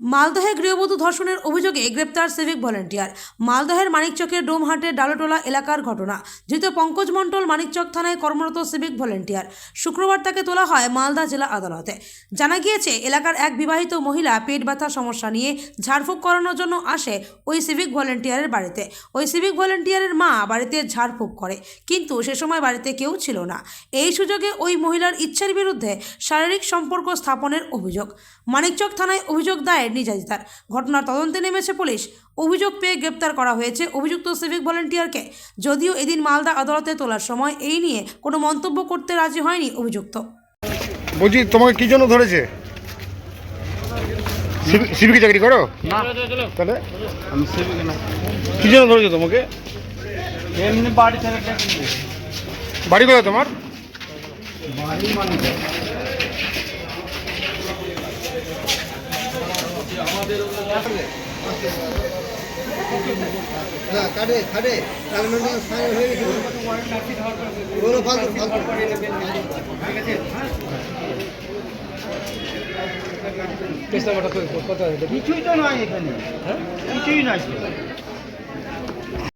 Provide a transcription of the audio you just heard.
মালদহে গৃহবধূ ধর্ষণের অভিযোগে গ্রেপ্তার সিভিক ভলেন্টিয়ার। মালদহের মানিকচকের ডোমহাটের ডালোটোলা এলাকার ঘটনা। ধৃত পঙ্কজ মণ্ডল মানিকচক থানায় কর্মরত সিভিক ভলেন্টিয়ার। শুক্রবার তাকে তোলা হয় মালদা জেলা আদালতে। জানা গিয়েছে, এলাকার এক বিবাহিত মহিলা পেট ব্যথা সমস্যা নিয়ে ঝাড়ফুঁক করানোর জন্য আসে ওই সিভিক ভলেন্টিয়ারের বাড়িতে। ওই সিভিক ভলেন্টিয়ারের মা বাড়িতে ঝাড়ফুঁক করে, কিন্তু সে সময় বাড়িতে কেউ ছিল না। এই সুযোগে ওই মহিলার ইচ্ছার বিরুদ্ধে শারীরিক সম্পর্ক স্থাপনের অভিযোগ। মানিকচক থানায় অভিযোগ দায়ের নির্যাতিতার ঘটনার তদন্তে নেমেছে পুলিশ। অভিযোগ পেয়ে গ্রেপ্তার করা হয়েছে অভিযুক্ত সিভিক ভলেন্টিয়ারকে। যদিও এদিন মালদা আদালতে তোলার সময় এই নিয়ে কোনো মন্তব্য করতে রাজি হয়নি অভিযুক্ত। বলছি তোমাকে কি জন্য ধরেছে? সিভিকে চাকরি করো? তাহলে? আমি সেভিক না। কি জন্য ধরেছে তোমাকে? এমনি বাড়ি কোথায় তোমার? বাড়ি মানে না কাটে কাটে। মানে হয়ে গেছে। ওগুলো ফালতু ফালতু। কিছুই তো নয় এখানে। কিছুই নাই।